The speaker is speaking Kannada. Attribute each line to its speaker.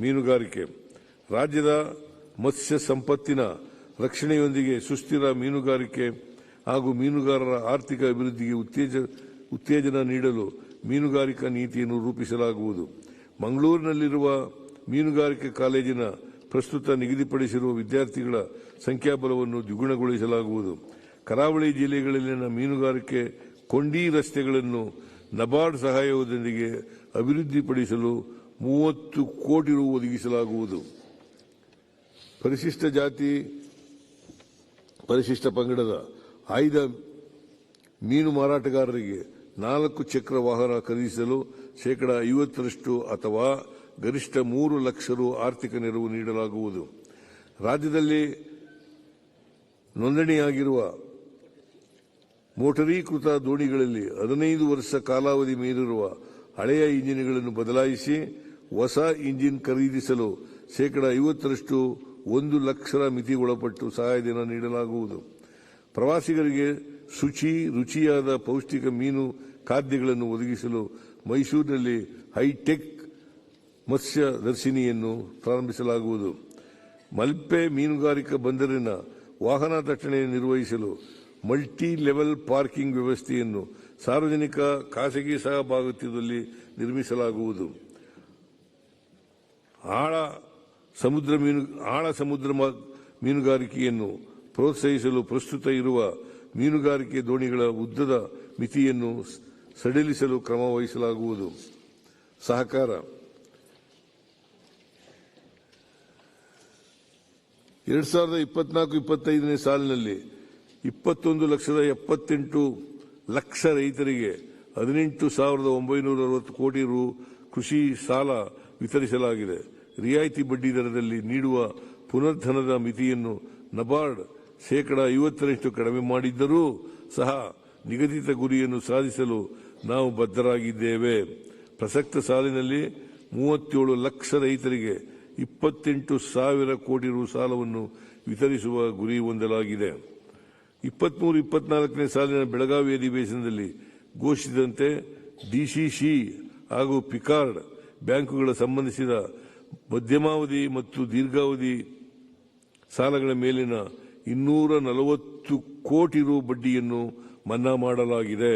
Speaker 1: ಮೀನುಗಾರಿಕೆ. ರಾಜ್ಯದ ಮತ್ಸ್ಯ ಸಂಪತ್ತಿನ ರಕ್ಷಣೆಯೊಂದಿಗೆ ಸುಸ್ಥಿರ ಮೀನುಗಾರಿಕೆ ಹಾಗೂ ಮೀನುಗಾರರ ಆರ್ಥಿಕ ಅಭಿವೃದ್ಧಿಗೆ ಉತ್ತೇಜ, ಉತ್ತೇಜನ ನೀಡಲು ಮೀನುಗಾರಿಕಾ ನೀತಿಯನ್ನು ರೂಪಿಸಲಾಗುವುದು. ಮಂಗಳೂರಿನಲ್ಲಿರುವ ಮೀನುಗಾರಿಕೆ ಕಾಲೇಜಿನ ಪ್ರಸ್ತುತ ನಿಗದಿಪಡಿಸಿರುವ ವಿದ್ಯಾರ್ಥಿಗಳ ಸಂಖ್ಯಾಬಲವನ್ನು ದ್ವಿಗುಣಗೊಳಿಸಲಾಗುವುದು. ಕರಾವಳಿ ಜಿಲ್ಲೆಗಳಲ್ಲಿನ ಮೀನುಗಾರಿಕೆ ಕೊಂಡಿ ರಸ್ತೆಗಳನ್ನು ನಬಾರ್ಡ್ ಸಹಾಯದೊಂದಿಗೆ ಅಭಿವೃದ್ಧಿಪಡಿಸಲು ಮೂವತ್ತು ಕೋಟಿ ರು ಒದಗಿಸಲಾಗುವುದು. ಪರಿಶಿಷ್ಟ ಜಾತಿ, ಪರಿಶಿಷ್ಟ ಪಂಗಡದ ಆಯ್ದ ಮೀನು ಮಾರಾಟಗಾರರಿಗೆ ನಾಲ್ಕು ಚಕ್ರ ವಾಹನ ಖರೀದಿಸಲು ಶೇಕಡ ಐವತ್ತರಷ್ಟು ಅಥವಾ ಗರಿಷ್ಠ ಮೂರು ಲಕ್ಷ ರು ಆರ್ಥಿಕ ನೆರವು ನೀಡಲಾಗುವುದು. ರಾಜ್ಯದಲ್ಲಿ ನೋಂದಣಿಯಾಗಿರುವ ಮೋಟರೀಕೃತ ದೋಣಿಗಳಲ್ಲಿ ಹದಿನೈದು ವರ್ಷ ಕಾಲಾವಧಿ ಮೀರಿರುವ ಹಳೆಯ ಇಂಜಿನ್ಗಳನ್ನು ಬದಲಾಯಿಸಿ ಹೊಸ ಇಂಜಿನ್ ಖರೀದಿಸಲು ಶೇಕಡ ಐವತ್ತರಷ್ಟು ಒಂದು ಲಕ್ಷ ಮಿತಿ ಒಳಪಟ್ಟು ಸಹಾಯಧನ ನೀಡಲಾಗುವುದು. ಪ್ರವಾಸಿಗರಿಗೆ ಶುಚಿ, ರುಚಿಯಾದ ಪೌಷ್ಟಿಕ ಮೀನು ಖಾದ್ಯಗಳನ್ನು ಒದಗಿಸಲು ಮೈಸೂರಿನಲ್ಲಿ ಹೈಟೆಕ್ ಮತ್ಸ್ಯ ದರ್ಶಿನಿಯನ್ನು ಪ್ರಾರಂಭಿಸಲಾಗುವುದು. ಮಲ್ಪೆ ಮೀನುಗಾರಿಕಾ ಬಂದರಿನ ವಾಹನ ದಟ್ಟಣೆ ನಿರ್ವಹಿಸಲು ಮಲ್ಟಿ ಲೆವೆಲ್ ಪಾರ್ಕಿಂಗ್ ವ್ಯವಸ್ಥೆಯನ್ನು ಸಾರ್ವಜನಿಕ ಖಾಸಗಿ ಸಹಭಾಗಿತ್ವದಲ್ಲಿ ನಿರ್ಮಿಸಲಾಗುವುದು. ಆಳ ಸಮುದ್ರ ಮೀನು, ಆಳ ಸಮುದ್ರ ಮೀನುಗಾರಿಕೆಯನ್ನು ಪ್ರೋತ್ಸಾಹಿಸಲು ಪ್ರಸ್ತುತ ಇರುವ ಮೀನುಗಾರಿಕೆ ದೋಣಿಗಳ ಉದ್ದದ ಮಿತಿಯನ್ನು ಸಡಿಲಿಸಲು ಕ್ರಮ ವಹಿಸಲಾಗುವುದು. ಸಹಕಾರ. ಎರಡ್ ಸಾವಿರದ ಇಪ್ಪತ್ನಾಲ್ಕು, ಇಪ್ಪತ್ತೈದನೇ ಸಾಲಿನಲ್ಲಿ ಇಪ್ಪತ್ತೊಂದು ಲಕ್ಷದ ಎಪ್ಪತ್ತೆಂಟು ಲಕ್ಷ ರೈತರಿಗೆ ಹದಿನೆಂಟು ಸಾವಿರದ ಒಂಬೈನೂರ ಅರವತ್ತು ಕೋಟಿ ರು ಕೃಷಿ ಸಾಲ ವಿತರಿಸಲಾಗಿದೆ. ರಿಯಾಯಿತಿ ಬಡ್ಡಿ ದರದಲ್ಲಿ ನೀಡುವ ಪುನರ್ಧನದ ಮಿತಿಯನ್ನು ನಬಾರ್ಡ್ ಶೇಕಡ ಐವತ್ತರಷ್ಟು ಕಡಿಮೆ ಮಾಡಿದ್ದರೂ ಸಹ ನಿಗದಿತ ಗುರಿಯನ್ನು ಸಾಧಿಸಲು ನಾವು ಬದ್ಧರಾಗಿದ್ದೇವೆ. ಪ್ರಸಕ್ತ ಸಾಲಿನಲ್ಲಿ ಮೂವತ್ತೇಳು ಲಕ್ಷ ರೈತರಿಗೆ ಇಪ್ಪತ್ತೆಂಟು ಸಾವಿರ ಕೋಟಿ ರು ಸಾಲವನ್ನು ವಿತರಿಸುವ ಗುರಿ ಹೊಂದಲಾಗಿದೆ. ಇಪ್ಪತ್ಮೂರು, ಇಪ್ಪತ್ನಾಲ್ಕನೇ ಸಾಲಿನ ಬೆಳಗಾವಿ ಅಧಿವೇಶನದಲ್ಲಿ ಘೋಷಿಸಿದಂತೆ ಡಿಸಿಸಿ ಹಾಗೂ ಪಿಕಾರ್ಡ್ ಬ್ಯಾಂಕುಗಳ ಸಂಬಂಧಿಸಿದ ಮಧ್ಯಮಾವಧಿ ಮತ್ತು ದೀರ್ಘಾವಧಿ ಸಾಲಗಳ ಮೇಲಿನ ಇನ್ನೂರ ನಲವತ್ತು ಕೋಟಿ ರು ಬಡ್ಡಿಯನ್ನು ಮನ್ನಾ ಮಾಡಲಾಗಿದೆ.